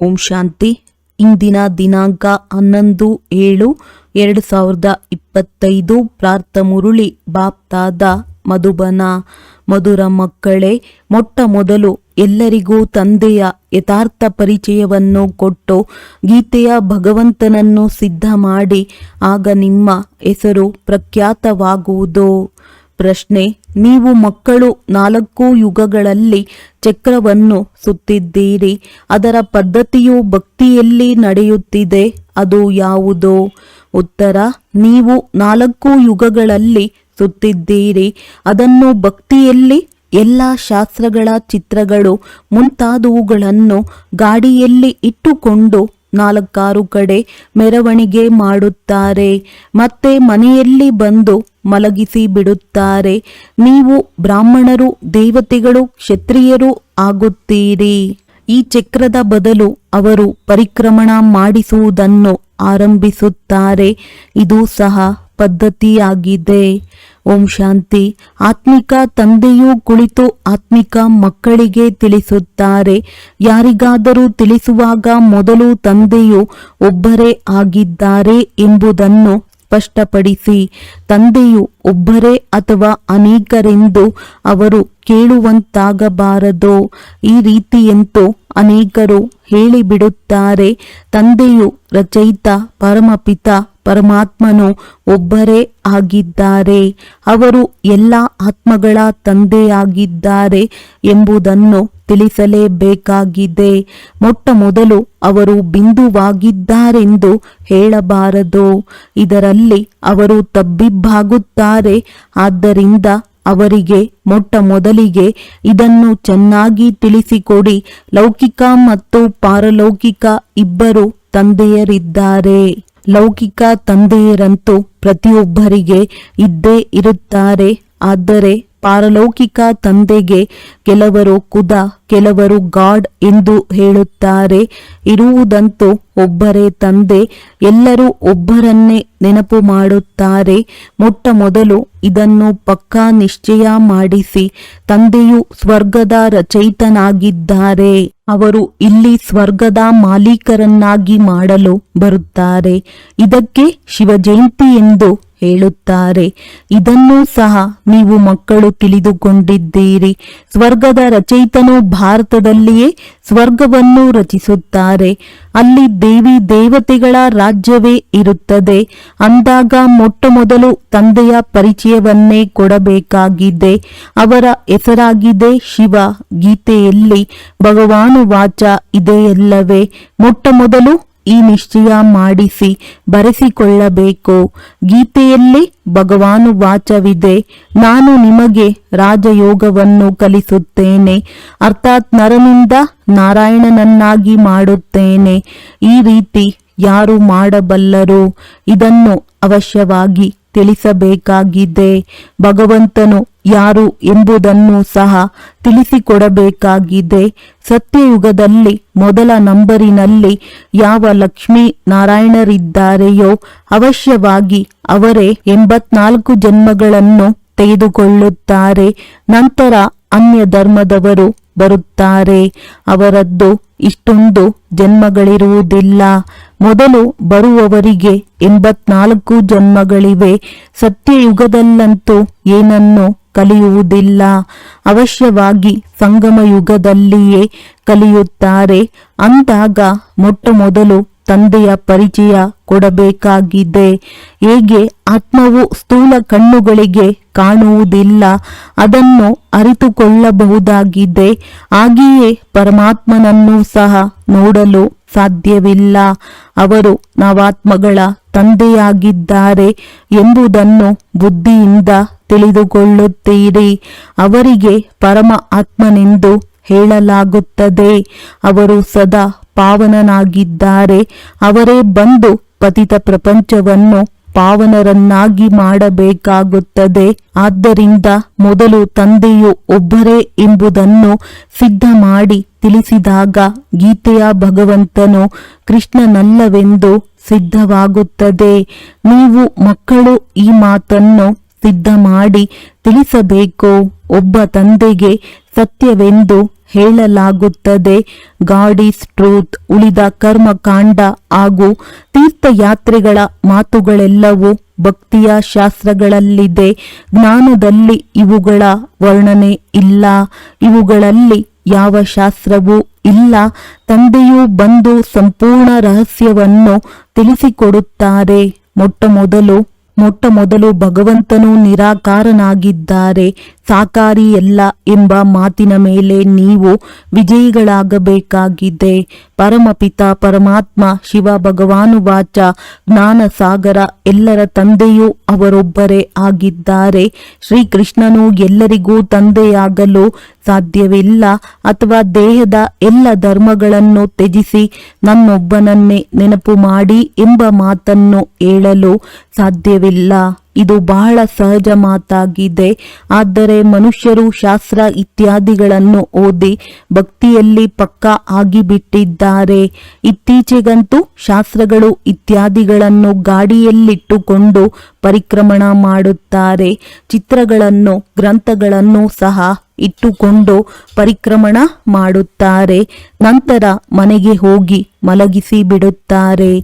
ಓಂ ಶಾಂತಿ. ಇಂದಿನ ದಿನಾಂಕ ಹನ್ನೊಂದು ಏಳು ಎರಡು ಸಾವಿರದ ಇಪ್ಪತ್ತೈದು. ಪ್ರಾರ್ಥ ಮುರುಳಿ, ಬಾಪ್ತಾದ, ಮಧುಬನ, ಮಧುರ ಮಕ್ಕಳೇ, ಮೊಟ್ಟ ಮೊದಲು ಎಲ್ಲರಿಗೂ ತಂದೆಯ ಯಥಾರ್ಥ ಪರಿಚಯವನ್ನು ಕೊಟ್ಟು ಗೀತೆಯ ಭಗವಂತನನ್ನು ಸಿದ್ಧ ಮಾಡಿ, ಆಗ ನಿಮ್ಮ ಹೆಸರು ಪ್ರಖ್ಯಾತವಾಗುವುದು. ಪ್ರಶ್ನೆ ನೀವು ಮಕ್ಕಳು ನಾಲ್ಕು ಯುಗಗಳಲ್ಲಿ ಚಕ್ರವನ್ನು ಸುತ್ತಿದ್ದೀರಿ. ಅದರ ಪದ್ಧತಿಯು ಭಕ್ತಿಯಲ್ಲಿ ನಡೆಯುತ್ತಿದೆ. ಅದು ಯಾವುದು? ಉತ್ತರ, ನೀವು ನಾಲ್ಕು ಯುಗಗಳಲ್ಲಿ ಸುತ್ತಿದ್ದೀರಿ. ಅದನ್ನು ಭಕ್ತಿಯಲ್ಲಿ ಎಲ್ಲ ಶಾಸ್ತ್ರಗಳ ಚಿತ್ರಗಳು ಮುಂತಾದವುಗಳನ್ನು ಗಾಡಿಯಲ್ಲಿ ಇಟ್ಟುಕೊಂಡು ನಾಲ್ಕಾರು ಕಡೆ ಮೆರವಣಿಗೆ ಮಾಡುತ್ತಾರೆ. ಮತ್ತೆ ಮನೆಯಲ್ಲಿ ಬಂದು ಮಲಗಿಸಿ ಬಿಡುತ್ತಾರೆ. ನೀವು ಬ್ರಾಹ್ಮಣರು, ದೇವತೆಗಳು, ಕ್ಷತ್ರಿಯರು ಆಗುತ್ತೀರಿ. ಈ ಚಕ್ರದ ಬದಲು ಅವರು ಪರಿಕ್ರಮಣ ಮಾಡಿಸುವುದನ್ನು ಆರಂಭಿಸುತ್ತಾರೆ. ಇದು ಸಹ ಪದ್ಧತಿಯಾಗಿದೆ. ಓಂ ಶಾಂತಿ. ಆತ್ಮಿಕ ತಂದೆಯೂ ಕುಳಿತು ಆತ್ಮಿಕ ಮಕ್ಕಳಿಗೆ ತಿಳಿಸುತ್ತಾರೆ. ಯಾರಿಗಾದರೂ ತಿಳಿಸುವಾಗ ಮೊದಲು ತಂದೆಯು ಒಬ್ಬರೇ ಆಗಿದ್ದಾರೆ ಎಂಬುದನ್ನು ಸ್ಪಷ್ಟಪಡಿಸಿ ತಂದೆಯು ಒಬ್ಬರೇ ಅಥವಾ ಅನೇಕರೆಂದು ಅವರು ಕೇಳುವಂತಾಗಬಾರದು? ಈ ರೀತಿಯಂತೂ ಅನೇಕರು ಹೇಳಿಬಿಡುತ್ತಾರೆ ತಂದೆಯು ರಚಯಿತ ಪರಮಪಿತ ಪರಮಾತ್ಮನು ಒಬ್ಬರೇ ಆಗಿದ್ದಾರೆ. ಅವರು ಎಲ್ಲ ಆತ್ಮಗಳ ತಂದೆಯಾಗಿದ್ದಾರೆ ಎಂಬುದನ್ನು ತಿಳಿಸಲೇಬೇಕಾಗಿದೆ. ಮೊಟ್ಟ ಮೊದಲು ಅವರು ಬಿಂದುವಾಗಿದ್ದಾರೆಂದು ಹೇಳಬಾರದು. ಇದರಲ್ಲಿ ಅವರು ತಬ್ಬಿಬ್ಬಾಗುತ್ತಾರೆ. ಆದ್ದರಿಂದ ಅವರಿಗೆ ಮೊಟ್ಟ ಮೊದಲಿಗೆ ಇದನ್ನು ಚೆನ್ನಾಗಿ ತಿಳಿಸಿಕೊಡಿ. ಲೌಕಿಕ ಮತ್ತು ಪಾರಲೌಕಿಕ ಇಬ್ಬರು ತಂದೆಯರಿದ್ದಾರೆ. ಲೌಕಿಕ ತಂದೆಯರಂತೂ ಪ್ರತಿಯೊಬ್ಬರಿಗೆ ಇದ್ದೇ ಇರುತ್ತಾರೆ. ಆದರೆ ಪಾರಲೌಕಿಕ ತಂದೆಗೆ ಕೆಲವರು ಕುದ, ಕೆಲವರು ಗಾಡ್ ಎಂದು ಹೇಳುತ್ತಾರೆ. ಇರುವುದಂತೂ ಒಬ್ಬರೇ ತಂದೆ, ಎಲ್ಲರೂ ಒಬ್ಬರನ್ನೇ ನೆನಪು ಮಾಡುತ್ತಾರೆ. ಮೊಟ್ಟ ಮೊದಲು ಇದನ್ನು ಪಕ್ಕಾ ನಿಶ್ಚಯ ಮಾಡಿಸಿ, ತಂದೆಯು ಸ್ವರ್ಗದ ರಚಯಿತನಾಗಿದ್ದಾರೆ. ಅವರು ಇಲ್ಲಿ ಸ್ವರ್ಗದ ಮಾಲೀಕರನ್ನಾಗಿ ಮಾಡಲು ಬರುತ್ತಾರೆ. ಇದಕ್ಕೆ ಶಿವಜಯಂತಿ ಎಂದು ಹೇಳುತ್ತಾರೆ. ಇದನ್ನೂ ಸಹ ನೀವು ಮಕ್ಕಳು ತಿಳಿದುಕೊಂಡಿದ್ದೀರಿ. ಸ್ವರ್ಗದ ರಚಯಿತನು ಭಾರತದಲ್ಲಿಯೇ ಸ್ವರ್ಗವನ್ನು ರಚಿಸುತ್ತಾರೆ. ಅಲ್ಲಿ ದೇವಿ ದೇವತೆಗಳ ರಾಜ್ಯವೇ ಇರುತ್ತದೆ. ಅಂದಾಗ ಮೊಟ್ಟ ಮೊದಲು ತಂದೆಯ ಪರಿಚಯವನ್ನೇ ಕೊಡಬೇಕಾಗಿದೆ. ಅವರ ಹೆಸರಾಗಿದೆ ಶಿವ. ಗೀತೆಯಲ್ಲಿ ಭಗವಾನು ವಾಚ ಇದೆಯಲ್ಲವೇ? ಮೊಟ್ಟ ಮೊದಲು ಈ ನಿಶ್ಚಯ ಮಾಡಿಸಿ ಬರೆಸಿಕೊಳ್ಳಬೇಕು. ಗೀತೆಯಲ್ಲಿ ಭಗವಾನು ವಾಚವಿದೆ, ನಾನು ನಿಮಗೆ ರಾಜಯೋಗವನ್ನು ಕಲಿಸುತ್ತೇನೆ, ಅರ್ಥಾತ್ ನರನಿಂದ ನಾರಾಯಣನನ್ನಾಗಿ ಮಾಡುತ್ತೇನೆ. ಈ ರೀತಿ ಯಾರು ಮಾಡಬಲ್ಲರು? ಇದನ್ನು ಅವಶ್ಯವಾಗಿ ತಿಳಿಸಬೇಕಾಗಿದೆ. ಭಗವಂತನು ಯಾರು ಎಂಬುದನ್ನು ಸಹ ತಿಳಿಸಿಕೊಡಬೇಕಾಗಿದೆ. ಸತ್ಯಯುಗದಲ್ಲಿ ಮೊದಲ ನಂಬರಿನಲ್ಲಿ ಯಾವ ಲಕ್ಷ್ಮೀ ನಾರಾಯಣರಿದ್ದಾರೆಯೋ ಅವಶ್ಯವಾಗಿ ಅವರೇ ಎಂಬತ್ನಾಲ್ಕು ಜನ್ಮಗಳನ್ನು ತೆಗೆದುಕೊಳ್ಳುತ್ತಾರೆ. ನಂತರ ಅನ್ಯ ಧರ್ಮದವರು ಬರುತ್ತಾರೆ. ಅವರದ್ದು ಇಷ್ಟೊಂದು ಜನ್ಮಗಳಿರುವುದಿಲ್ಲ. ಮೊದಲು ಬರುವವರಿಗೆ ಎಂಬತ್ನಾಲ್ಕು ಜನ್ಮಗಳಿವೆ. ಸತ್ಯಯುಗದಲ್ಲಂತೂ ಏನನ್ನು ಕಲಿಯುವುದಿಲ್ಲ. ಅವಶ್ಯವಾಗಿ ಸಂಗಮ ಯುಗದಲ್ಲಿಯೇ ಕಲಿಯುತ್ತಾರೆ. ಅಂದಾಗ ಮೊಟ್ಟ ಮೊದಲು ತಂದೆಯ ಪರಿಚಯ ಕೊಡಬೇಕಾಗಿದೆ. ಹೇಗೆ? ಆತ್ಮವು ಸ್ಥೂಲ ಕಣ್ಣುಗಳಿಗೆ ಕಾಣುವುದಿಲ್ಲ. ಅದನ್ನು ಅರಿತುಕೊಳ್ಳಬಹುದಾಗಿದೆ. ಹಾಗೆಯೇ ಪರಮಾತ್ಮನನ್ನು ಸಹ ನೋಡಲು ಸಾಧ್ಯವಿಲ್ಲ. ಅವರು ನವಾತ್ಮಗಳ ತಂದೆಯಾಗಿದ್ದಾರೆ ಎಂಬುದನ್ನು ಬುದ್ಧಿಯಿಂದ ತಿಳಿದುಕೊಳ್ಳುತ್ತೀರಿ. ಅವರಿಗೆ ಪರಮ ಆತ್ಮನೆಂದು ಹೇಳಲಾಗುತ್ತದೆ. ಅವರು ಸದಾ ಪಾವನನಾಗಿದ್ದಾರೆ. ಅವರೇ ಬಂದು ಪತಿತ ಪ್ರಪಂಚವನ್ನು ಪಾವನರನ್ನಾಗಿ ಮಾಡಬೇಕಾಗುತ್ತದೆ. ಆದ್ದರಿಂದ ಮೊದಲು ತಂದೆಯು ಒಬ್ಬರೇ ಎಂಬುದನ್ನು ಸಿದ್ಧ ಮಾಡಿ ತಿಳಿಸಿದಾಗ ಗೀತೆಯ ಭಗವಂತನು ಕೃಷ್ಣನಲ್ಲವೆಂದು ಸಿದ್ಧವಾಗುತ್ತದೆ. ನೀವು ಮಕ್ಕಳು ಈ ಮಾತನ್ನು ಸಿದ್ಧ ಮಾಡಿ ತಿಳಿಸಬೇಕು. ಒಬ್ಬ ತಂದೆಗೆ ಸತ್ಯವೆಂದು ಹೇಳಲಾಗುತ್ತದೆ. God is truth. ಉಳಿದ ಕರ್ಮಕಾಂಡ ಹಾಗೂ ತೀರ್ಥಯಾತ್ರೆಗಳ ಮಾತುಗಳೆಲ್ಲವೂ ಭಕ್ತಿಯ ಶಾಸ್ತ್ರಗಳಲ್ಲಿದೆ. ಜ್ಞಾನದಲ್ಲಿ ಇವುಗಳ ವರ್ಣನೆ ಇಲ್ಲ. ಇವುಗಳಲ್ಲಿ ಯಾವ ಶಾಸ್ತ್ರವೂ ಇಲ್ಲ. ತಂದೆಯೂ ಬಂದು ಸಂಪೂರ್ಣ ರಹಸ್ಯವನ್ನು ತಿಳಿಸಿಕೊಡುತ್ತಾರೆ. ಮೊಟ್ಟ ಮೊದಲು ಮೊಟ್ಟ ಮೊದಲು ಭಗವಂತನು ನಿರಾಕಾರನಾಗಿದ್ದಾರೆ. ಸಾಕಾರಿಯಲ್ಲ ಎಂಬ ಮಾತಿನ ಮೇಲೆ ನೀವು ವಿಜಯಿಗಳಾಗಬೇಕಾಗಿದೆ. ಪರಮಪಿತ, ಪರಮಾತ್ಮ, ಶಿವ ಭಗವಾನುವಾಚ ಜ್ಞಾನ ಸಾಗರ ಎಲ್ಲರ ತಂದೆಯೂ ಅವರೊಬ್ಬರೇ ಆಗಿದ್ದಾರೆ. ಶ್ರೀಕೃಷ್ಣನು ಎಲ್ಲರಿಗೂ ತಂದೆಯಾಗಲು ಸಾಧ್ಯವಿಲ್ಲ ಅಥವಾ ದೇಹದ ಎಲ್ಲ ಧರ್ಮಗಳನ್ನು ತ್ಯಜಿಸಿ ನನ್ನೊಬ್ಬನನ್ನೇ ನೆನಪು ಮಾಡಿ ಎಂಬ ಮಾತನ್ನು ಹೇಳಲು ಸಾಧ್ಯವಿಲ್ಲ. ಇದು ಬಹಳ ಸಹಜ ಮಾತಾಗಿದೆ. ಆದರೆ ಮನುಷ್ಯರು ಶಾಸ್ತ್ರ ಇತ್ಯಾದಿಗಳನ್ನು ಓದಿ ಭಕ್ತಿಯಲ್ಲಿ ಪಕ್ಕಾ ಆಗಿಬಿಟ್ಟಿದ್ದಾರೆ. ಇತ್ತೀಚೆಗಂತೂ ಶಾಸ್ತ್ರಗಳು ಇತ್ಯಾದಿಗಳನ್ನು ಗಾಡಿಯಲ್ಲಿಟ್ಟುಕೊಂಡು ಪರಿಕ್ರಮಣ ಮಾಡುತ್ತಾರೆ. ಚಿತ್ರಗಳನ್ನು, ಗ್ರಂಥಗಳನ್ನು ಸಹ ಇಟ್ಟುಕೊಂಡು ಪರಿಕ್ರಮಣ ಮಾಡುತ್ತಾರೆ. ನಂತರ ಮನೆಗೆ ಹೋಗಿ ಮಲಗಿಸಿ ಬಿಡುತ್ತಾರೆ.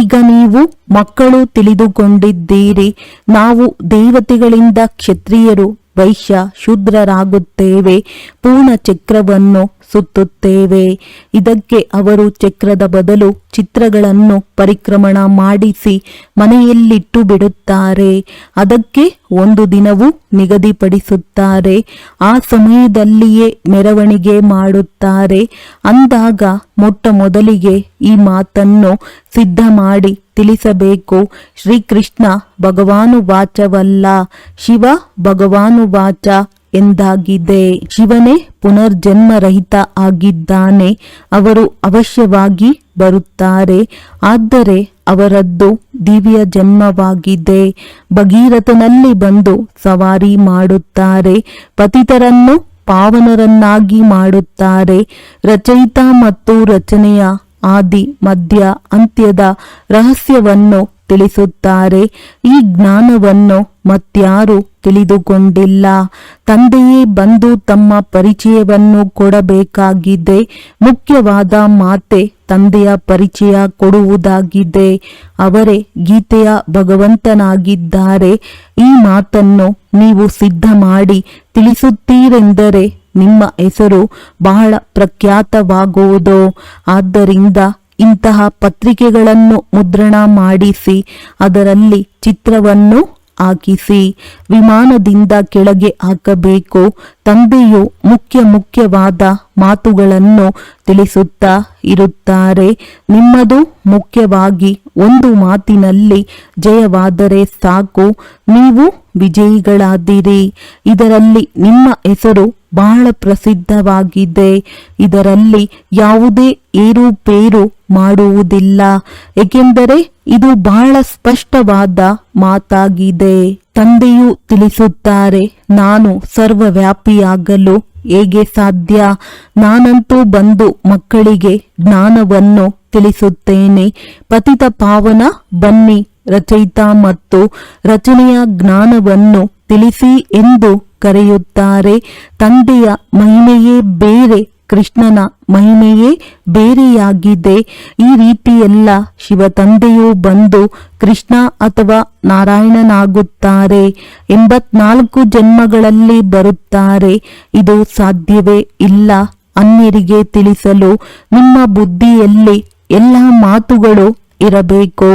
ಈಗ ನೀವು ಮಕ್ಕಳು ತಿಳಿದುಕೊಂಡಿದ್ದೀರಿ. ನಾವು ದೇವತೆಗಳಿಂದ ಕ್ಷತ್ರಿಯರು ವೈಶ್ಯ ಶೂದ್ರರಾಗುತ್ತೇವೆ, ಪೂರ್ಣ ಚಕ್ರವನ್ನು ಸುತ್ತುತ್ತೇವೆ. ಇದಕ್ಕೆ ಅವರು ಚಕ್ರದ ಬದಲು ಚಿತ್ರಗಳನ್ನು ಪರಿಕ್ರಮಣ ಮಾಡಿಸಿ ಮನೆಯಲ್ಲಿಟ್ಟು ಬಿಡುತ್ತಾರೆ. ಅದಕ್ಕೆ ಒಂದು ದಿನವೂ ನಿಗದಿಪಡಿಸುತ್ತಾರೆ. ಆ ಸಮಯದಲ್ಲಿಯೇ ಮೆರವಣಿಗೆ ಮಾಡುತ್ತಾರೆ. ಅಂದಾಗ ಮೊಟ್ಟ ಮೊದಲಿಗೆ ಈ ಮಾತನ್ನು ಸಿದ್ಧ ಮಾಡಿ ತಿಳಿಸಬೇಕು. ಶ್ರೀಕೃಷ್ಣ ಭಗವಾನು ವಾಚವಲ್ಲ ಶಿವ ಭಗವಾನು ವಾಚ ಎಂದಾಗಿದೆ. ಶಿವನೇ ಪುನರ್ಜನ್ಮರಹಿತ ಆಗಿದ್ದಾನೆ. ಅವರು ಅವಶ್ಯವಾಗಿ ಬರುತ್ತಾರೆ. ಆದರೆ ಅವರದ್ದು ದಿವ್ಯ ಜನ್ಮವಾಗಿದೆ. ಭಗೀರಥನಲ್ಲಿ ಬಂದು ಸವಾರಿ ಮಾಡುತ್ತಾರೆ. ಪತಿತರನ್ನು ಪಾವನರನ್ನಾಗಿ ಮಾಡುತ್ತಾರೆ. ರಚಯಿತ ಮತ್ತು ರಚನೆಯ ಆದಿ, ಮಧ್ಯ, ಅಂತ್ಯದ ರಹಸ್ಯವನ್ನು ತಿಳಿಸುತ್ತಾರೆ. ಈ ಜ್ಞಾನವನ್ನು ಮತ್ಯಾರು ತಿಳಿದುಕೊಂಡಿಲ್ಲ. ತಂದೆಯೇ ಬಂದು ತಮ್ಮ ಪರಿಚಯವನ್ನು ಕೊಡಬೇಕಾಗಿದೆ. ಮುಖ್ಯವಾದ ಮಾತೆ ತಂದೆಯ ಪರಿಚಯ ಕೊಡುವುದಾಗಿದೆ. ಅವರೇ ಗೀತೆಯ ಭಗವಂತನಾಗಿದ್ದಾರೆ. ಈ ಮಾತನ್ನು ನೀವು ಸಿದ್ಧ ಮಾಡಿ ತಿಳಿಸುತ್ತೀರೆಂದರೆ ನಿಮ್ಮ ಹೆಸರು ಬಹಳ ಪ್ರಖ್ಯಾತವಾಗುವುದು. ಆದ್ದರಿಂದ ಇಂತಹ ಪತ್ರಿಕೆಗಳನ್ನು ಮುದ್ರಣ ಮಾಡಿಸಿ, ಅದರಲ್ಲಿ ಚಿತ್ರವನ್ನು ಹಾಕಿಸಿ, ವಿಮಾನದಿಂದ ಕೆಳಗೆ ಹಾಕಬೇಕು. ತಂದೆಯು ಮುಖ್ಯ ಮುಖ್ಯವಾದ ಮಾತುಗಳನ್ನು ತಿಳಿಸುತ್ತಾ ಇರುತ್ತಾರೆ. ನಿಮ್ಮದು ಮುಖ್ಯವಾಗಿ ಒಂದು ಮಾತಿನಲ್ಲಿ, ಜಯವಾದರೆ ಸಾಕು, ನೀವು ವಿಜಯಿಗಳಾದಿರಿ. ಇದರಲ್ಲಿ ನಿಮ್ಮ ಹೆಸರು ಬಹಳ ಪ್ರಸಿದ್ಧವಾಗಿದೆ. ಇದರಲ್ಲಿ ಯಾವುದೇ ಏರುಪೇರು ಮಾಡುವುದಿಲ್ಲ. ಏಕೆಂದರೆ ಇದು ಬಹಳ ಸ್ಪಷ್ಟವಾದ ಮಾತಾಗಿದೆ. ತಂದೆಯು ತಿಳಿಸುತ್ತಾರೆ, ನಾನು ಸರ್ವವ್ಯಾಪಿಯಾಗಲು ಹೇಗೆ ಸಾಧ್ಯ? ನಾನಂತೂ ಬಂದು ಮಕ್ಕಳಿಗೆ ಜ್ಞಾನವನ್ನು ತಿಳಿಸುತ್ತೇನೆ. ಪತಿತ ಪಾವನ ಬನ್ನಿ, ರಚಯಿತ ಮತ್ತು ರಚನೆಯ ಜ್ಞಾನವನ್ನು ತಿಳಿಸಿ ಎಂದು ಕರೆಯುತ್ತಾರೆ. ತಂದೆಯ ಮಹಿಮೆಯೇ ಬೇರೆ, ಕೃಷ್ಣನ ಮಹಿಮೆಯೇ ಬೇರೆಯಾಗಿದೆ. ಈ ರೀತಿಯೆಲ್ಲ ಶಿವ ತಂದೆಯು ಬಂದು ಕೃಷ್ಣ ಅಥವಾ ನಾರಾಯಣನಾಗುತ್ತಾರೆ. ಎಂಬತ್ನಾಲ್ಕು ಜನ್ಮಗಳಲ್ಲಿ ಬರುತ್ತಾರೆ. ಇದು ಸಾಧ್ಯವೇ ಇಲ್ಲ. ಅನ್ಯರಿಗೆ ತಿಳಿಸಲು ನಿಮ್ಮ ಬುದ್ಧಿಯಲ್ಲಿ ಎಲ್ಲ ಮಾತುಗಳು ಇರಬೇಕು?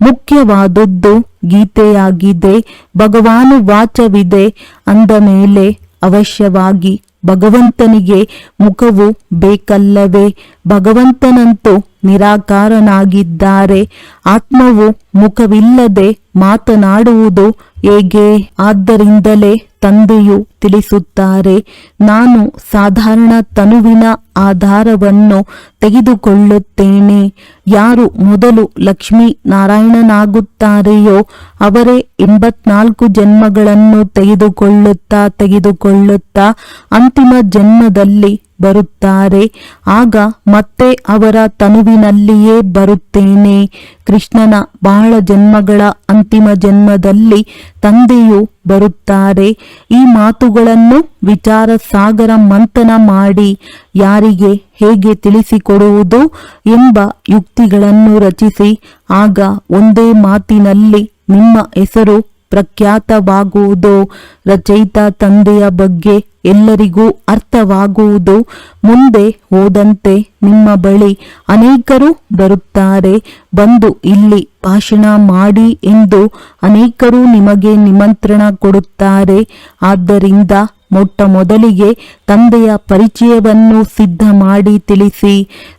ಮುಖ್ಯವಾದದ್ದು ಗೀತೆಯಾಗಿದೆ, ಭಗವಾನು ವಾಚವಿದೆ ಅಂದ ಮೇಲೆ ಅವಶ್ಯವಾಗಿ ಭಗವಂತನಿಗೆ ಮುಖವು ಬೇಕಲ್ಲವೇ? ಭಗವಂತನಂತೂ ನಿರಾಕಾರನಾಗಿದ್ದಾರೆ, ಆತ್ಮವು ಮುಖವಿಲ್ಲದೆ ಮಾತನಾಡುವುದು ಹೇಗೆ? ಆದ್ದರಿಂದಲೇ ತಂದೆಯು ತಿಳಿಸುತ್ತಾರೆ, ನಾನು ಸಾಧಾರಣ ತನುವಿನ ಆಧಾರವನ್ನು ತೆಗೆದುಕೊಳ್ಳುತ್ತೇನೆ. ಯಾರು ಮೊದಲು ಲಕ್ಷ್ಮೀ ನಾರಾಯಣನಾಗುತ್ತಾರೆಯೋ ಅವರೇ ಎಂಬತ್ನಾಲ್ಕು ಜನ್ಮಗಳನ್ನು ತೆಗೆದುಕೊಳ್ಳುತ್ತಾ ತೆಗೆದುಕೊಳ್ಳುತ್ತಾ, ಅಂತಿಮ ಜನ್ಮದಲ್ಲಿ ಬರುತ್ತಾರೆ. ಆಗ ಮತ್ತೆ ಅವರ ತನುವಿನಲ್ಲಿಯೇ ಬರುತ್ತೇನೆ. ಕೃಷ್ಣನ ಬಹಳ ಜನ್ಮಗಳ ಅಂತಿಮ ಜನ್ಮದಲ್ಲಿ ತಂದೆಯು ಬರುತ್ತಾರೆ. ಈ ಮಾತುಗಳನ್ನು ವಿಚಾರ ಸಾಗರ ಮಂಥನ ಮಾಡಿ ಯಾರಿಗೆ ಹೇಗೆ ತಿಳಿಸಿಕೊಡುವುದು ಎಂಬ ಯುಕ್ತಿಗಳನ್ನು ರಚಿಸಿ, ಆಗ ಒಂದೇ ಮಾತಿನಲ್ಲಿ ನಿಮ್ಮ ಹೆಸರು ಪ್ರಖ್ಯಾತವಾಗುವುದು. ರಚಯಿತ ತಂದೆಯ ಬಗ್ಗೆ ಎಲ್ಲರಿಗೂ ಅರ್ಥವಾಗುವುದು. ಮುಂದೆ ಹೋದಂತೆ ನಿಮ್ಮ ಬಳಿ ಅನೇಕರು ಬರುತ್ತಾರೆ. ಬಂದು ಇಲ್ಲಿ ಭಾಷಣ ಮಾಡಿ ಎಂದು ಅನೇಕರು ನಿಮಗೆ ನಿಮಂತ್ರಣ ಕೊಡುತ್ತಾರೆ. ಆದ್ದರಿಂದ ಮೊಟ್ಟ ಮೊದಲಿಗೆ ತಂದೆಯ ಪರಿಚಯವನ್ನು ಸಿದ್ಧ ಮಾಡಿ ತಿಳಿಸಿ,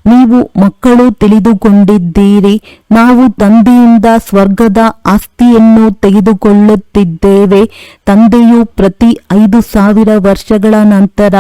ನೀವು ಮಕ್ಕಳು ತಿಳಿದುಕೊಂಡಿದ್ದೀರಿ, ನಾವು ತಂದೆಯಿಂದ ಸ್ವರ್ಗದ ಆಸ್ತಿಯನ್ನು ತೆಗೆದುಕೊಳ್ಳುತ್ತಿದ್ದೇವೆ. ತಂದೆಯು ಪ್ರತಿ ಐದು ಸಾವಿರ ವರ್ಷಗಳ ನಂತರ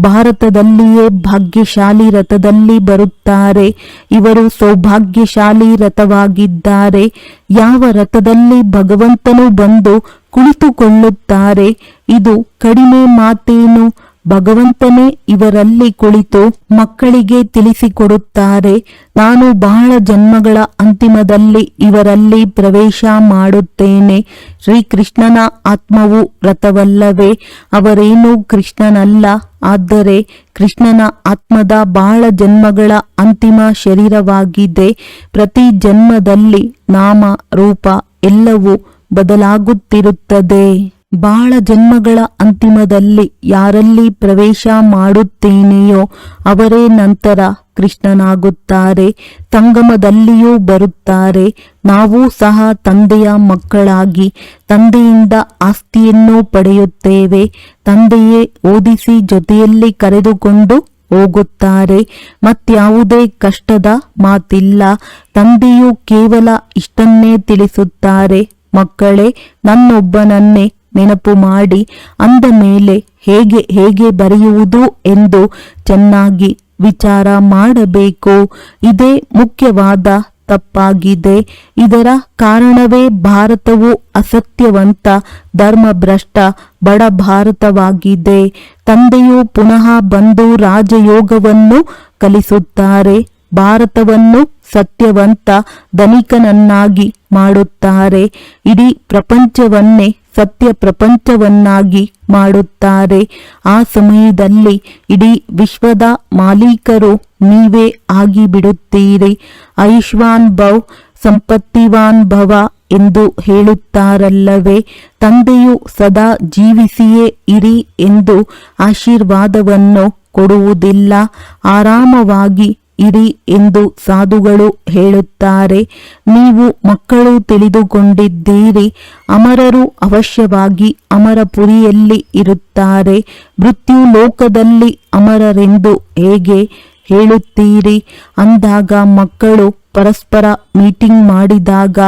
ಭಾರತದಲ್ಲಿಯೇ ಭಾಗ್ಯಶಾಲಿ ರಥದಲ್ಲಿ ಬರುತ್ತಾರೆ. ಇವರು ಸೌಭಾಗ್ಯಶಾಲಿ ರಥವಾಗಿದ್ದಾರೆ. ಯಾವ ರಥದಲ್ಲಿ ಭಗವಂತನು ಬಂದು ಕುಳಿತುಕೊಳ್ಳುತ್ತಾರೆ. ಇದು ಕಡಿಮೆ ಮಾತೇನು? ಭಗವಂತನೇ ಇವರಲ್ಲಿ ಕುಳಿತು ಮಕ್ಕಳಿಗೆ ತಿಳಿಸಿಕೊಡುತ್ತಾರೆ. ನಾನು ಬಹಳ ಜನ್ಮಗಳ ಅಂತಿಮದಲ್ಲಿ ಇವರಲ್ಲಿ ಪ್ರವೇಶ ಮಾಡುತ್ತೇನೆ. ಶ್ರೀಕೃಷ್ಣನ ಆತ್ಮವು ರಥವಲ್ಲವೇ? ಅವರೇನು ಕೃಷ್ಣನಲ್ಲ. ಆದರೆ ಕೃಷ್ಣನ ಆತ್ಮದ ಬಹಳ ಜನ್ಮಗಳ ಅಂತಿಮ ಶರೀರವಾಗಿದೆ. ಪ್ರತಿ ಜನ್ಮದಲ್ಲಿ ನಾಮ, ರೂಪ ಎಲ್ಲವೂ ಬದಲಾಗುತ್ತಿರುತ್ತದೆ. ಬಹಳ ಜನ್ಮಗಳ ಅಂತಿಮದಲ್ಲಿ ಯಾರಲ್ಲಿ ಪ್ರವೇಶ ಮಾಡುತ್ತೇನೆಯೋ ಅವರೇ ನಂತರ ಕೃಷ್ಣನಾಗುತ್ತಾರೆ, ಸಂಗಮದಲ್ಲಿಯೂ ಬರುತ್ತಾರೆ. ನಾವು ಸಹ ತಂದೆಯ ಮಕ್ಕಳಾಗಿ ತಂದೆಯಿಂದ ಆಸ್ತಿಯನ್ನು ಪಡೆಯುತ್ತೇವೆ. ತಂದೆಯೇ ಓದಿಸಿ ಜೊತೆಯಲ್ಲಿ ಕರೆದುಕೊಂಡು ಹೋಗುತ್ತಾರೆ. ಮತ್ಯಾವುದೇ ಕಷ್ಟದ ಮಾತಿಲ್ಲ. ತಂದೆಯು ಕೇವಲ ಇಷ್ಟನ್ನೇ ತಿಳಿಸುತ್ತಾರೆ. ಮಕ್ಕಳೇ, ನನ್ನೊಬ್ಬನನ್ನೇ ನೆನಪು ಮಾಡಿ, ಅಂದ ಮೇಲೆ ಹೇಗೆ ಹೇಗೆ ಬರೆಯುವುದು ಎಂದು ಚೆನ್ನಾಗಿ ವಿಚಾರ ಮಾಡಬೇಕು. ಇದೇ ಮುಖ್ಯವಾದ ತಪ್ಪಾಗಿದೆ. ಇದರ ಕಾರಣವೇ ಭಾರತವು ಅಸತ್ಯವಂತ, ಧರ್ಮಭ್ರಷ್ಟ, ಬಡ ಭಾರತವಾಗಿದೆ. ತಂದೆಯು ಪುನಃ ಬಂದು ರಾಜಯೋಗವನ್ನು ಕಲಿಸುತ್ತಾರೆ. ಭಾರತವನ್ನು ಸತ್ಯವಂತ, ಧನಿಕನನ್ನಾಗಿ ಮಾಡುತ್ತಾರೆ. ಇಡೀ ಪ್ರಪಂಚವನ್ನೇ ಸತ್ಯ ಪ್ರಪಂಚವನ್ನಾಗಿ ಮಾಡುತ್ತಾರೆ. ಆ ಸಮಯದಲ್ಲಿ ಇಡೀ ವಿಶ್ವದ ಮಾಲೀಕರು ನೀವೇ ಆಗಿಬಿಡುತ್ತೀರಿ. ಐಶ್ವಾನ್ ಭವ್, ಸಂಪತ್ತಿವಾನ್ ಭವ ಎಂದು ಹೇಳುತ್ತಾರಲ್ಲವೇ, ತಂದೆಯು ಸದಾ ಜೀವಿಸಿಯೇ ಇರಿ ಎಂದು ಆಶೀರ್ವಾದವನ್ನು ಕೊಡುವುದಿಲ್ಲ. ಆರಾಮವಾಗಿ ಇರಿ ಎಂದು ಸಾಧುಗಳು ಹೇಳುತ್ತಾರೆ. ನೀವು ಮಕ್ಕಳು ತಿಳಿದುಕೊಂಡಿದ್ದೀರಿ, ಅಮರರು ಅವಶ್ಯವಾಗಿ ಅಮರಪುರಿಯಲ್ಲಿ ಇರುತ್ತಾರೆ. ಮೃತ್ಯು ಲೋಕದಲ್ಲಿ ಅಮರರೆಂದು ಹೇಗೆ ಹೇಳುತ್ತೀರಿ? ಅಂದಾಗ ಮಕ್ಕಳು ಪರಸ್ಪರ ಮೀಟಿಂಗ್ ಮಾಡಿದಾಗ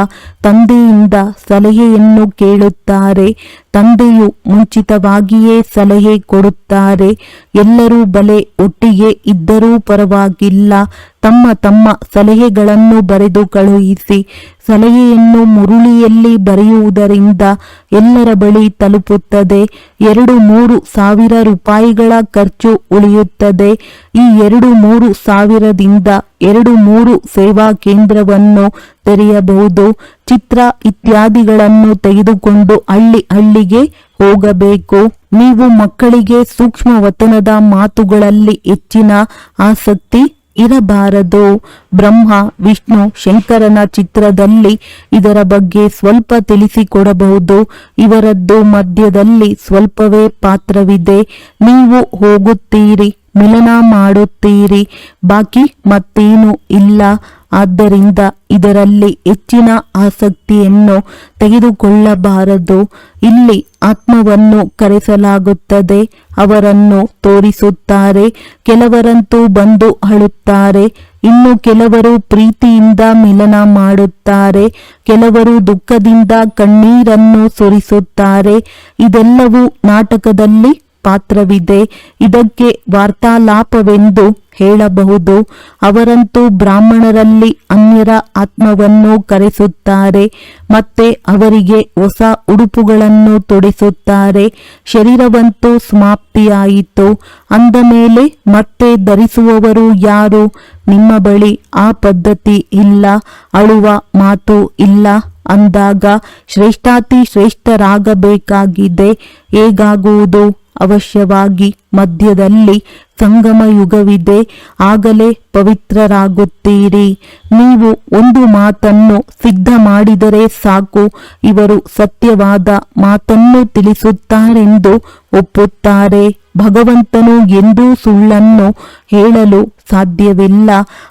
ತಂದೆಯಿಂದ ಸಲಹೆಯನ್ನು ಕೇಳುತ್ತಾರೆ. ತಂದೆಯು ಮುಂಚಿತವಾಗಿಯೇ ಸಲಹೆ ಕೊಡುತ್ತಾರೆ. ಎಲ್ಲರೂ ಬಲೆ ಒಟ್ಟಿಗೆ ಇದ್ದರೂ ಪರವಾಗಿಲ್ಲ. ತಮ್ಮ ತಮ್ಮ ಸಲಹೆಗಳನ್ನು ಬರೆದು ಕಳುಹಿಸಿ, ಸಲಹೆಯನ್ನು ಮುರುಳಿಯಲ್ಲಿ ಬರೆಯುವುದರಿಂದ ಎಲ್ಲರ ಬಳಿ ತಲುಪುತ್ತದೆ. ಎರಡು ಮೂರು ಸಾವಿರ ರೂಪಾಯಿಗಳ ಖರ್ಚು ಉಳಿಯುತ್ತದೆ. ಈ ಎರಡು ಮೂರು ಸಾವಿರದಿಂದ ಎರಡು ಮೂರು ಸೇವಾ ಕೇಂದ್ರವನ್ನು ತೆರೆಯಬಹುದು. ಚಿತ್ರ ಇತ್ಯಾದಿಗಳನ್ನು ತೆಗೆದುಕೊಂಡು ಹಳ್ಳಿ ಹಳ್ಳಿಗೆ ಹೋಗಬೇಕು. ನೀವು ಮಕ್ಕಳಿಗೆ ಸೂಕ್ಷ್ಮ ವತನದ ಮಾತುಗಳಲ್ಲಿ ಹೆಚ್ಚಿನ ಆಸಕ್ತಿ ಇರಬಾರದು. ಬ್ರಹ್ಮ, ವಿಷ್ಣು, ಶಂಕರನ ಚಿತ್ರದಲ್ಲಿ ಇದರ ಬಗ್ಗೆ ಸ್ವಲ್ಪ ತಿಳಿಸಿಕೊಡಬಹುದು. ಇವರದ್ದು ಮಧ್ಯದಲ್ಲಿ ಸ್ವಲ್ಪವೇ ಪಾತ್ರವಿದೆ. ನೀವು ಹೋಗುತ್ತೀರಿ, ಮಿಲನ ಮಾಡುತ್ತೀರಿ. ಬಾಕಿ ಮತ್ತೇನು ಇಲ್ಲ. ಆದ್ದರಿಂದ ಇದರಲ್ಲಿ ಹೆಚ್ಚಿನ ಆಸಕ್ತಿಯನ್ನು ತೆಗೆದುಕೊಳ್ಳಬಾರದು. ಇಲ್ಲಿ ಆತ್ಮವನ್ನು ಕರೆಸಲಾಗುತ್ತದೆ, ಅವರನ್ನು ತೋರಿಸುತ್ತಾರೆ, ಕೆಲವರಂತೂ ಬಂದು ಅಳುತ್ತಾರೆ, ಇನ್ನು ಕೆಲವರು ಪ್ರೀತಿಯಿಂದ ಮಿಲನ ಮಾಡುತ್ತಾರೆ, ಕೆಲವರು ದುಃಖದಿಂದ ಕಣ್ಣೀರನ್ನು ಸುರಿಸುತ್ತಾರೆ. ಇದೆಲ್ಲವೂ ನಾಟಕದಲ್ಲಿ ಪಾತ್ರವಿದೆ. ಇದಕ್ಕೆ ವಾರ್ತಾಲಾಪವೆಂದು ಹೇಳಬಹುದು. ಅವರಂತೂ ಬ್ರಾಹ್ಮಣರಲ್ಲಿ ಅನ್ಯರ ಆತ್ಮವನ್ನು ಕರೆಸುತ್ತಾರೆ. ಮತ್ತೆ ಅವರಿಗೆ ಹೊಸ ಉಡುಪುಗಳನ್ನು ತೊಡಿಸುತ್ತಾರೆ. ಶರೀರವಂತೂ ಸಮಾಪ್ತಿಯಾಯಿತು. ಅಂದ ಮೇಲೆ ಮತ್ತೆ ಧರಿಸುವವರು ಯಾರು? ನಿಮ್ಮ ಬಳಿ ಆ ಪದ್ಧತಿ ಇಲ್ಲ. ಅಳುವ ಮಾತು ಇಲ್ಲ. ಅಂದಾಗ ಶ್ರೇಷ್ಠಾತಿ ಶ್ರೇಷ್ಠರಾಗಬೇಕಾಗಿದೆ. ಹೇಗಾಗುವುದು? ಅವಶ್ಯವಾಗಿ ಮಧ್ಯದಲ್ಲಿ ಸಂಗಮ ಯುಗವಿದೆ ಆಗಲೇ ಪವಿತ್ರರಾಗುತ್ತೀರಿ. ನೀವು ಒಂದು ಮಾತನ್ನು ಸಿದ್ಧ ಮಾಡಿದರೆ ಸಾಕು. ಇವರು ಸತ್ಯವಾದ ಮಾತನ್ನು ತಿಳಿಸುತ್ತಾರೆಂದು ಒಪ್ಪುತ್ತಾರೆ. ಭಗವಂತನು ಎಂದೂ ಸುಳ್ಳನ್ನು ಹೇಳಲು ಸಾಧ್ಯವಿಲ್ಲ.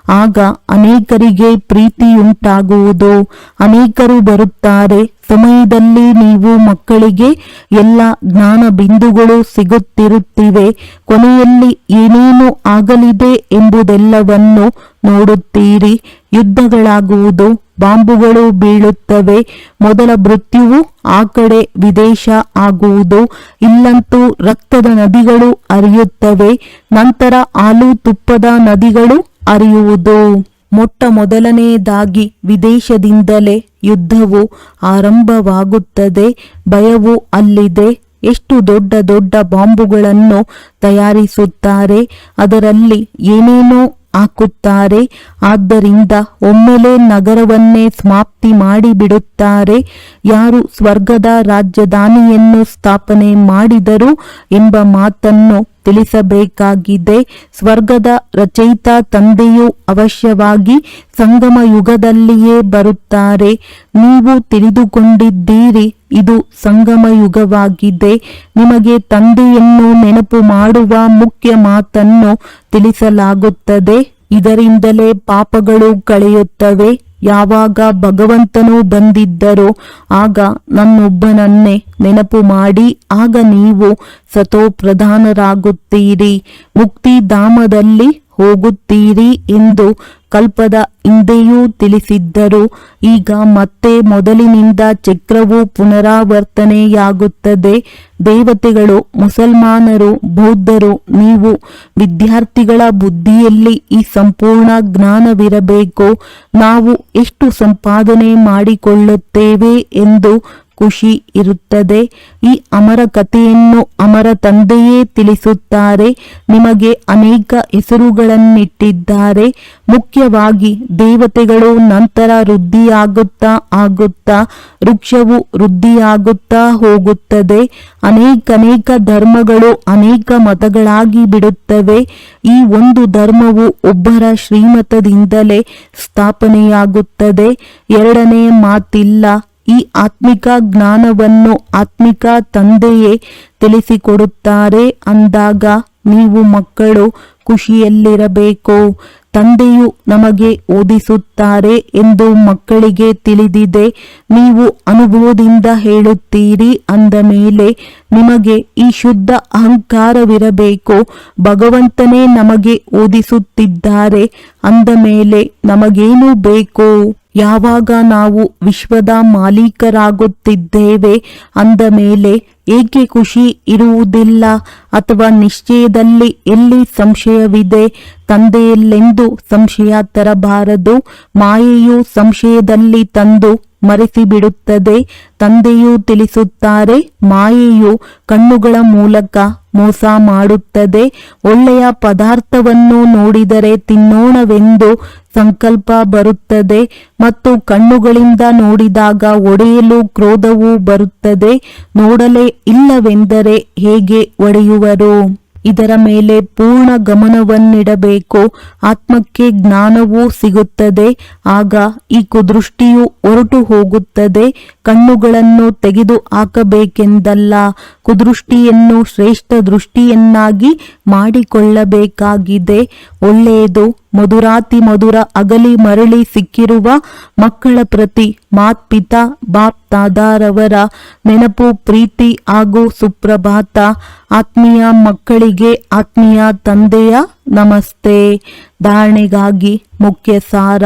ಆಗ ಅನೇಕರಿಗೆ ಪ್ರೀತಿಯುಂಟಾಗುವುದು. ಅನೇಕರು ಬರುತ್ತಾರೆ. ಸಮಯದಲ್ಲಿ ನೀವು ಮಕ್ಕಳಿಗೆ ಎಲ್ಲ ಜ್ಞಾನ ಬಿಂದುಗಳು ಸಿಗುತ್ತಿರುತ್ತಿವೆ. ಕೊನೆಯಲ್ಲಿ ಏನೇನು ಆಗಲಿದೆ ಎಂಬುದೆಲ್ಲವನ್ನು ನೋಡುತ್ತೀರಿ. ಯುದ್ಧಗಳಾಗುವುದು, ಬಾಂಬುಗಳು ಬೀಳುತ್ತವೆ. ಮೊದಲ ಮೃತ್ಯುವು ಆ ಕಡೆ ವಿದೇಶ ಆಗುವುದು. ಇಲ್ಲಂತೂ ರಕ್ತದ ನದಿಗಳು ಹರಿಯುತ್ತವೆ. ನಂತರ ಹಾಲು ತುಪ್ಪದ ನದಿಗಳು ಹರಿಯುವುದು. ಮೊಟ್ಟ ಮೊದಲನೆಯದಾಗಿ ವಿದೇಶದಿಂದಲೇ ಯುದ್ಧವು ಆರಂಭವಾಗುತ್ತದೆ, ಭಯವು ಅಲ್ಲಿದೆ. ಎಷ್ಟು ದೊಡ್ಡ ದೊಡ್ಡ ಬಾಂಬುಗಳನ್ನು ತಯಾರಿಸುತ್ತಾರೆ, ಅದರಲ್ಲಿ ಏನೇನೋ ಹಾಕುತ್ತಾರೆ. ಆದ್ದರಿಂದ ಒಮ್ಮೆಲೆ ನಗರವನ್ನೇ ಸಮಾಪ್ತಿ ಮಾಡಿಬಿಡುತ್ತಾರೆ. ಯಾರು ಸ್ವರ್ಗದ ರಾಜಧಾನಿಯನ್ನು ಸ್ಥಾಪನೆ ಮಾಡಿದರು ಎಂಬ ಮಾತನ್ನು ತಿಳಿಸಬೇಕಾಗಿದೆ. ಸ್ವರ್ಗದ ರಚಯಿತ ತಂದೆಯು ಅವಶ್ಯವಾಗಿ ಸಂಗಮ ಯುಗದಲ್ಲಿಯೇ ಬರುತ್ತಾರೆ. ನೀವು ತಿಳಿದುಕೊಂಡಿದ್ದೀರಿ, ಇದು ಸಂಗಮ ಯುಗವಾಗಿದೆ ನಿಮಗೆ ತಂದೆಯನ್ನು ನೆನಪು ಮಾಡುವ ಮುಖ್ಯ ಮಾತನ್ನು ತಿಳಿಸಲಾಗುತ್ತದೆ. ಇದರಿಂದಲೇ ಪಾಪಗಳು ಕಳೆಯುತ್ತವೆ. ಯಾವಾಗ ಭಗವಂತನು ಬಂದಿದ್ದರೋ ಆಗ ನನ್ನೊಬ್ಬನನ್ನೇ ನೆನಪು ಮಾಡಿ ಆಗ ನೀವು ಸತೋ ಪ್ರಧಾನರಾಗುತ್ತೀರಿ ಮುಕ್ತಿಧಾಮದಲ್ಲಿ ಹೋಗುತ್ತೀರಿ ಎಂದು ಕಲ್ಪದ ಹಿಂದೆಯೂ ತಿಳಿಸಿದ್ದರು. ಈಗ ಮತ್ತೆ ಮೊದಲಿನಿಂದ ಚಕ್ರವು ಪುನರಾವರ್ತನೆಯಾಗುತ್ತದೆ. ದೇವತೆಗಳು, ಮುಸಲ್ಮಾನರು, ಬೌದ್ಧರು, ನೀವು ವಿದ್ಯಾರ್ಥಿಗಳ ಬುದ್ಧಿಯಲ್ಲಿ ಈ ಸಂಪೂರ್ಣ ಜ್ಞಾನವಿರಬೇಕು. ನಾವು ಎಷ್ಟು ಸಂಪಾದನೆ ಮಾಡಿಕೊಳ್ಳುತ್ತೇವೆ ಎಂದು ಖುಷಿ ಇರುತ್ತದೆ. ಈ ಅಮರ ಕಥೆಯನ್ನು ಅಮರ ತಂದೆಯೇ ತಿಳಿಸುತ್ತಾರೆ. ನಿಮಗೆ ಅನೇಕ ಹೆಸರುಗಳನ್ನಿಟ್ಟಿದ್ದಾರೆ. ಮುಖ್ಯವಾಗಿ ದೇವತೆಗಳು ನಂತರ ವೃದ್ಧಿಯಾಗುತ್ತಾ ಆಗುತ್ತಾ, ವೃಕ್ಷವು ವೃದ್ಧಿಯಾಗುತ್ತಾ ಹೋಗುತ್ತದೆ. ಅನೇಕನೇಕ ಧರ್ಮಗಳು ಅನೇಕ ಮತಗಳಾಗಿ ಬಿಡುತ್ತವೆ. ಈ ಒಂದು ಧರ್ಮವು ಒಬ್ಬರ ಶ್ರೀಮತದಿಂದಲೇ ಸ್ಥಾಪನೆಯಾಗುತ್ತದೆ. ಎರಡನೇ ಮಾತಿಲ್ಲ. ಈ ಆತ್ಮಿಕ ಜ್ಞಾನವನ್ನು ಆತ್ಮಿಕ ತಂದೆಯೇ ತಿಳಿಸಿಕೊಡುತ್ತಾರೆ. ಅಂದಾಗ ನೀವು ಮಕ್ಕಳು ಖುಷಿಯಲ್ಲಿರಬೇಕು. ತಂದೆಯು ನಮಗೆ ಓದಿಸುತ್ತಾರೆ ಎಂದು ಮಕ್ಕಳಿಗೆ ತಿಳಿದಿದೆ. ನೀವು ಅನುಭವದಿಂದ ಹೇಳುತ್ತೀರಿ. ಅಂದ ಮೇಲೆ, ನಿಮಗೆ ಈ ಶುದ್ಧ ಅಹಂಕಾರವಿರಬೇಕು. ಭಗವಂತನೇ ನಮಗೆ ಓದಿಸುತ್ತಿದ್ದಾರೆ. ಅಂದ ಮೇಲೆ, ನಮಗೇನು ಬೇಕು? ಯಾವಾಗ ನಾವು ವಿಶ್ವದ ಮಾಲೀಕರಾಗುತ್ತಿದ್ದೇವೆ ಅಂದ ಮೇಲೆ ಏಕೆ ಖುಷಿ ಇರುವುದಿಲ್ಲ ಅಥವಾ ನಿಶ್ಚಯದಲ್ಲಿ ಎಲ್ಲಿ ಸಂಶಯವಿದೆ? ತಂದೆಯಲ್ಲೆಂದು ಸಂಶಯ ತರಬಾರದು, ಮಾಯೆಯು ಸಂಶಯದಲ್ಲಿ ತಂದು ಮರೆಸಿಬಿಡುತ್ತದೆ. ತಂದೆಯು ತಿಳಿಸುತ್ತಾರೆ, ಮಾಯೆಯು ಕಣ್ಣುಗಳ ಮೂಲಕ ಮೋಸ ಮಾಡುತ್ತದೆ. ಒಳ್ಳೆಯ ಪದಾರ್ಥವನ್ನು ನೋಡಿದರೆ ತಿನ್ನೋಣವೆಂದು ಸಂಕಲ್ಪ ಬರುತ್ತದೆ. ಮತ್ತು ಕಣ್ಣುಗಳಿಂದ ನೋಡಿದಾಗ ಒಡೆಯಲು ಕ್ರೋಧವೂ ಬರುತ್ತದೆ. ನೋಡಲೇ ಇಲ್ಲವೆಂದರೆ ಹೇಗೆ ಒಡೆಯುವರು? ಇದರ ಮೇಲೆ ಪೂರ್ಣ ಗಮನವನ್ನಿಡಬೇಕು. ಆತ್ಮಕ್ಕೆ ಜ್ಞಾನವೂ ಸಿಗುತ್ತದೆ. ಆಗ ಈ ಕುದೃಷ್ಟಿಯು ಹೊರಟು ಹೋಗುತ್ತದೆ. ಕಣ್ಣುಗಳನ್ನು ತೆಗೆದು ಹಾಕಬೇಕೆಂದಲ್ಲ. ಕುದೃಷ್ಟಿಯನ್ನು ಶ್ರೇಷ್ಠ ದೃಷ್ಟಿಯನ್ನಾಗಿ ಮಾಡಿಕೊಳ್ಳಬೇಕಾಗಿದೆ. ಒಳ್ಳೆಯದು ಮಧುರಾತಿ ಮಧುರ ಅಗಲಿ ಮರಳಿ ಸಿಕ್ಕಿರುವ ಮಕ್ಕಳ ಪ್ರತಿ ಮಾತ್ ಪಿತಾ ಬಾಪ್ ತಾದಾರವರ ನೆನಪು, ಪ್ರೀತಿ ಹಾಗೂ ಸುಪ್ರಭಾತ. ಆತ್ಮೀಯ ಮಕ್ಕಳಿಗೆ ಆತ್ಮೀಯ ತಂದೆಯ ನಮಸ್ತೆ. ಧಾರಣೆಗಾಗಿ ಮುಖ್ಯ ಸಾರ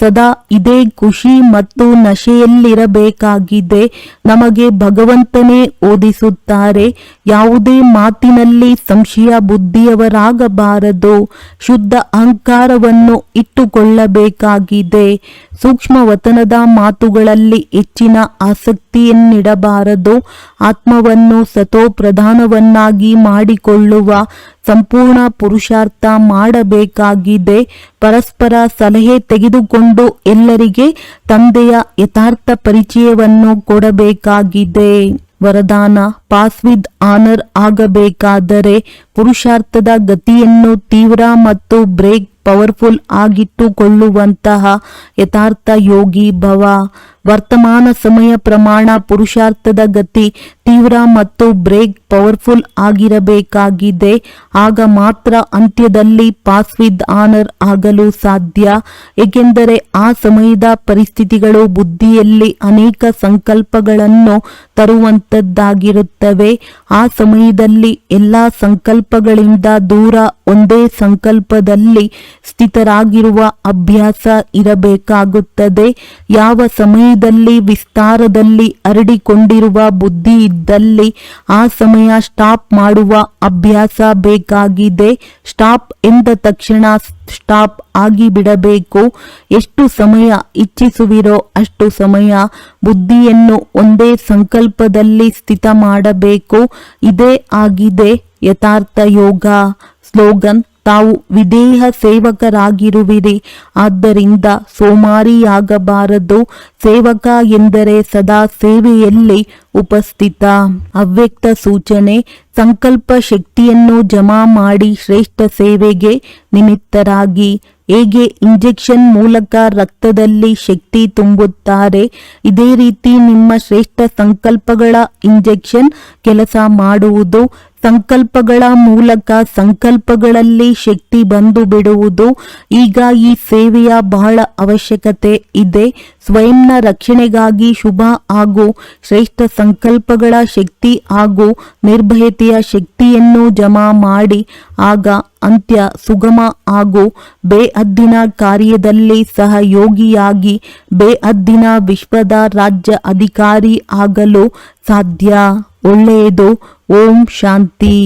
ಸದಾ ಇದೇ ಖುಷಿ ಮತ್ತು ನಶೆಯಲ್ಲಿರಬೇಕಾಗಿದೆ. ನಮಗೆ ಭಗವಂತನೇ ಓದಿಸುತ್ತಾರೆ. ಯಾವುದೇ ಮಾತಿನಲ್ಲಿ ಸಂಶಯ ಬುದ್ಧಿಯವರಾಗಬಾರದು. ಶುದ್ಧ ಅಹಂಕಾರವನ್ನು ಇಟ್ಟುಕೊಳ್ಳಬೇಕಾಗಿದೆ. ಸೂಕ್ಷ್ಮ ವತನದ ಮಾತುಗಳಲ್ಲಿ ಹೆಚ್ಚಿನ ಆಸಕ್ತಿಯನ್ನಿಡಬಾರದು ಆತ್ಮವನ್ನು ಸತೋ ಪ್ರಧಾನವನ್ನಾಗಿ ಮಾಡಿಕೊಳ್ಳುವ ಸಂಪೂರ್ಣ ಪುರುಷಾರ್ಥ ಮಾಡಬೇಕಾಗಿದೆ. ಪರಸ್ಪರ ಸಲಹೆ ತೆಗೆದುಕೊಂಡು ಎಲ್ಲರಿಗೆ ತಂದೆಯ ಯಥಾರ್ಥ ಪರಿಚಯವನ್ನು ಕೊಡಬೇಕಾಗಿದೆ. ವರದಾನ ಪಾಸ್ ವಿತ್ ಆನರ್ ಆಗಬೇಕಾದರೆ ಪುರುಷಾರ್ಥದ ಗತಿಯನ್ನು ತೀವ್ರ ಮತ್ತು ಬ್ರೇಕ್ ಪವರ್ಫುಲ್ ಆಗಿಟ್ಟುಕೊಳ್ಳುವಂತಹ ಯಥಾರ್ಥ ಯೋಗಿ ಭವ. ವರ್ತಮಾನ ಸಮಯ ಪ್ರಮಾಣ ಪುರುಷಾರ್ಥದ ಗತಿ ತೀವ್ರ ಮತ್ತು ಬ್ರೇಕ್ ಪವರ್ಫುಲ್ ಆಗಿರಬೇಕಾಗಿದೆ. ಆಗ ಮಾತ್ರ ಅಂತ್ಯದಲ್ಲಿ ಪಾಸ್ ವಿತ್ ಆನರ್ ಆಗಲು ಸಾಧ್ಯ. ಏಕೆಂದರೆ ಆ ಸಮಯದ ಪರಿಸ್ಥಿತಿಗಳು ಬುದ್ಧಿಯಲ್ಲಿ ಅನೇಕ ಸಂಕಲ್ಪಗಳನ್ನು ತರುವಂತದ್ದಾಗಿರುತ್ತವೆ. ಆ ಸಮಯದಲ್ಲಿ ಎಲ್ಲಾ ಸಂಕಲ್ಪಗಳಿಂದ ದೂರ ಒಂದೇ ಸಂಕಲ್ಪದಲ್ಲಿ ಸ್ಥಿತರಾಗಿರುವ ಅಭ್ಯಾಸ ಇರಬೇಕಾಗುತ್ತದೆ. ಯಾವ ಸಮಯದಲ್ಲಿ, ವಿಸ್ತಾರದಲ್ಲಿ ಹರಡಿಕೊಂಡಿರುವ ಬುದ್ಧಿ ಇದ್ದಲ್ಲಿ ಆ ಸಮಯ ಸ್ಟಾಪ್ ಮಾಡುವ ಅಭ್ಯಾಸ ಬೇಕಾಗಿದೆ. ಸ್ಟಾಪ್ ಎಂದ ತಕ್ಷಣ ಸ್ಟಾಪ್ ಆಗಿ ಬಿಡಬೇಕು ಎಷ್ಟು ಸಮಯ ಇಚ್ಛಿಸುವಿರೋ ಅಷ್ಟು ಸಮಯ ಬುದ್ಧಿಯನ್ನು ಒಂದೇ ಸಂಕಲ್ಪದಲ್ಲಿ ಸ್ಥಿತ ಮಾಡಬೇಕು. ಇದೇ ಆಗಿದೆ ಯಥಾರ್ಥ ಯೋಗ ಸ್ಲೋಗನ್. ತಾವು ವಿದೇಹ ಸೇವಕರಾಗಿರುವಿರಿ. ಆದ್ದರಿಂದ ಸೋಮಾರಿಯಾಗಬಾರದು. ಸೇವಕ ಎಂದರೆ ಸದಾ ಸೇವೆಯಲ್ಲಿ ಉಪಸ್ಥಿತ. ಅವ್ಯಕ್ತ ಸೂಚನೆ, ಸಂಕಲ್ಪ ಶಕ್ತಿಯನ್ನು ಜಮಾ ಮಾಡಿ ಶ್ರೇಷ್ಠ ಸೇವೆಗೆ ನಿಮಿತ್ತರಾಗಿ. ಹೇಗೆ ಇಂಜೆಕ್ಷನ್ ಮೂಲಕ ರಕ್ತದಲ್ಲಿ ಶಕ್ತಿ ತುಂಬುತ್ತಾರೆ. ಇದೇ ರೀತಿ ನಿಮ್ಮ ಶ್ರೇಷ್ಠ ಸಂಕಲ್ಪಗಳ ಇಂಜೆಕ್ಷನ್ ಕೆಲಸ ಮಾಡುವುದು. ಸಂಕಲ್ಪಗಳ ಮೂಲಕ ಸಂಕಲ್ಪಗಳಲ್ಲಿ ಶಕ್ತಿ ಬಂದು ಬಿಡುವುದು. ಈಗ ಈ ಸೇವೆಯ ಬಹಳ ಅವಶ್ಯಕತೆ ಇದೆ. ಸ್ವಯಂನ ರಕ್ಷಣೆಗಾಗಿ ಶುಭ ಹಾಗೂ ಶ್ರೇಷ್ಠ ಸಂಕಲ್ಪಗಳ ಶಕ್ತಿ ಹಾಗೂ ನಿರ್ಭಯತೆಯ ಶಕ್ತಿಯನ್ನು ಜಮಾ ಮಾಡಿ. ಆಗ ಅಂತ್ಯ, ಸುಗಮ ಹಾಗೂ ಬೇಅದ್ದಿನ ಕಾರ್ಯದಲ್ಲಿ ಸಹಯೋಗಿಯಾಗಿ ಬೇಅದ್ದಿನ ವಿಶ್ವದ ರಾಜ್ಯ ಅಧಿಕಾರಿ ಆಗಲು ಸಾಧ್ಯ. ಒಳ್ಳೆಯದು ಓಂ ಶಾಂತಿ.